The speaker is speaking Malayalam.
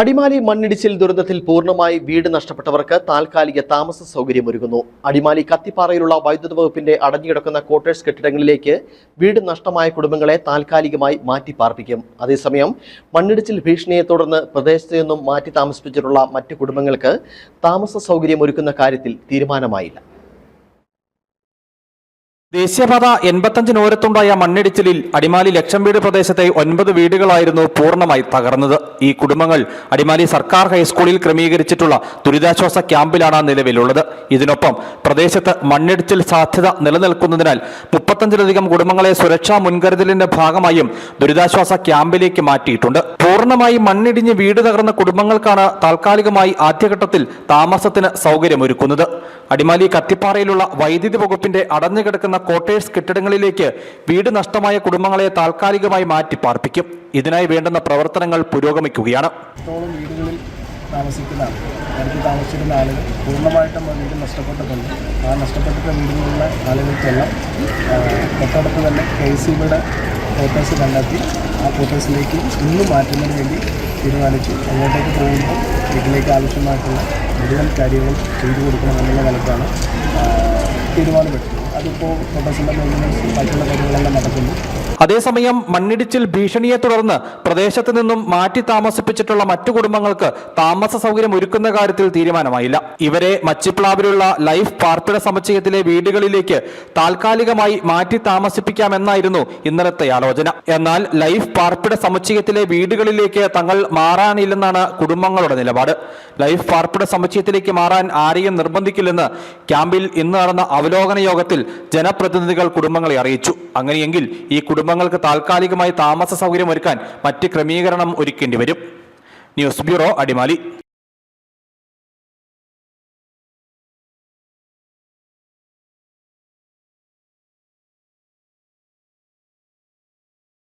അടിമാലി മണ്ണിടിച്ചിൽ ദുരന്തത്തിൽ പൂർണമായി വീട് നഷ്ടപ്പെട്ടവർക്ക് താൽക്കാലിക താമസ സൗകര്യമൊരുങ്ങുന്നു അടിമാലി കത്തിപ്പാറയിലുള്ള വൈദ്യുത വകുപ്പിന്റെ അടഞ്ഞുകിടക്കുന്ന ക്വാർട്ടേഴ്സ് കെട്ടിടങ്ങളിലേക്ക് വീട് നഷ്ടമായ കുടുംബങ്ങളെ താൽക്കാലികമായി മാറ്റി പാർപ്പിക്കും അതേസമയം മണ്ണിടിച്ചിൽ ഭീഷണിയെ തുടർന്ന് പ്രദേശത്തു നിന്നും മാറ്റി താമസിപ്പിച്ചിട്ടുള്ള മറ്റു കുടുംബങ്ങൾക്ക് താമസ സൗകര്യമൊരുക്കുന്ന കാര്യത്തിൽ തീരുമാനമായില്ല. ദേശീയപാത എൺപത്തഞ്ചിനോരത്തുണ്ടായ മണ്ണിടിച്ചിലിൽ അടിമാലി ലക്ഷം വീട് പ്രദേശത്തെ ഒൻപത് വീടുകളായിരുന്നു പൂർണമായി തകർന്നത്. ഈ കുടുംബങ്ങൾ അടിമാലി സർക്കാർ ഹൈസ്കൂളിൽ ക്രമീകരിച്ചിട്ടുള്ള ദുരിതാശ്വാസ ക്യാമ്പിലാണ് നിലവിലുള്ളത്. ഇതിനൊപ്പം പ്രദേശത്ത് മണ്ണിടിച്ചിൽ സാധ്യത നിലനിൽക്കുന്നതിനാൽ മുപ്പത്തഞ്ചിലധികം കുടുംബങ്ങളെ സുരക്ഷാ മുൻകരുതലിന്റെ ഭാഗമായും ദുരിതാശ്വാസ ക്യാമ്പിലേക്ക് മാറ്റിയിട്ടുണ്ട്. പൂർണമായി മണ്ണിടിഞ്ഞ് വീട് തകർന്ന കുടുംബങ്ങൾക്കാണ് താൽക്കാലികമായി ആദ്യഘട്ടത്തിൽ താമസത്തിന് സൗകര്യമൊരുക്കുന്നത്. അടിമാലി കത്തിപ്പാറയിലുള്ള വൈദ്യുതി വകുപ്പിന്റെ അടഞ്ഞുകിടക്കുന്ന ക്വാർട്ടേഴ്സ് കെട്ടിടങ്ങളിലേക്ക് വീട് നഷ്ടമായ കുടുംബങ്ങളെ താൽക്കാലികമായി മാറ്റി പാർപ്പിക്കും. ഇതിനായി വേണ്ടുന്ന പ്രവർത്തനങ്ങൾ പുരോഗമിക്കുകയാണ്. വീടുകളിൽ താമസിക്കുന്ന അടുത്ത് താമസിച്ചിരുന്ന ആളുകൾ പൂർണമായിട്ടും വീട് നഷ്ടപ്പെട്ടിട്ടുണ്ട് ആ നഷ്ടപ്പെട്ട വീടുകളിലുള്ള ആളുകൾക്കെല്ലാം തൊട്ടടുത്ത് തന്നെ കെ സി ബിയുടെ ക്വാർട്ടേഴ്സ് കണ്ടെത്തി ആ ക്വാർട്ടേഴ്സിലേക്ക് ഇന്ന് മാറ്റുന്നതിന് വേണ്ടി തീരുമാനിച്ചു. അങ്ങോട്ടേക്ക് പോകുമ്പോൾ വീട്ടിലേക്ക് ആവശ്യമായിട്ടുള്ള മുഴുവൻ കാര്യങ്ങളും ചെയ്തു കൊടുക്കണമെന്നുള്ള നിലക്കാണ് Ano po, mabasa ba mo yung pagkakalagay mo lang na matagal? അതേസമയം മണ്ണിടിച്ചിൽ ഭീഷണിയെ തുടർന്ന് പ്രദേശത്ത് നിന്നും മാറ്റി താമസിപ്പിച്ചിട്ടുള്ള മറ്റു കുടുംബങ്ങൾക്ക് താമസ സൗകര്യം ഒരുക്കുന്ന കാര്യത്തിൽ തീരുമാനമായില്ല. ഇവരെ മച്ചിപ്ലാവിലുള്ള ലൈഫ് പാർപ്പിട സമുച്ചയത്തിലെ വീടുകളിലേക്ക് താൽക്കാലികമായി മാറ്റി താമസിപ്പിക്കാമെന്നായിരുന്നു ഇന്നലത്തെ ആലോചന. എന്നാൽ ലൈഫ് പാർപ്പിട സമുച്ചയത്തിലെ വീടുകളിലേക്ക് തങ്ങൾ മാറാനില്ലെന്നാണ് കുടുംബങ്ങളുടെ നിലപാട്. ലൈഫ് പാർപ്പിട സമുച്ചയത്തിലേക്ക് മാറാൻ ആരെയും നിർബന്ധിക്കില്ലെന്ന് ക്യാമ്പിൽ ഇന്ന് നടന്ന അവലോകന യോഗത്തിൽ ജനപ്രതിനിധികൾ കുടുംബങ്ങളെ അറിയിച്ചു. അങ്ങനെയെങ്കിൽ ഈ കുടുംബങ്ങൾക്ക് താൽക്കാലികമായി താമസ സൗകര്യം ഒരുക്കാൻ മറ്റ് ക്രമീകരണം ഒരുക്കേണ്ടി വരും. News bureau Adimali.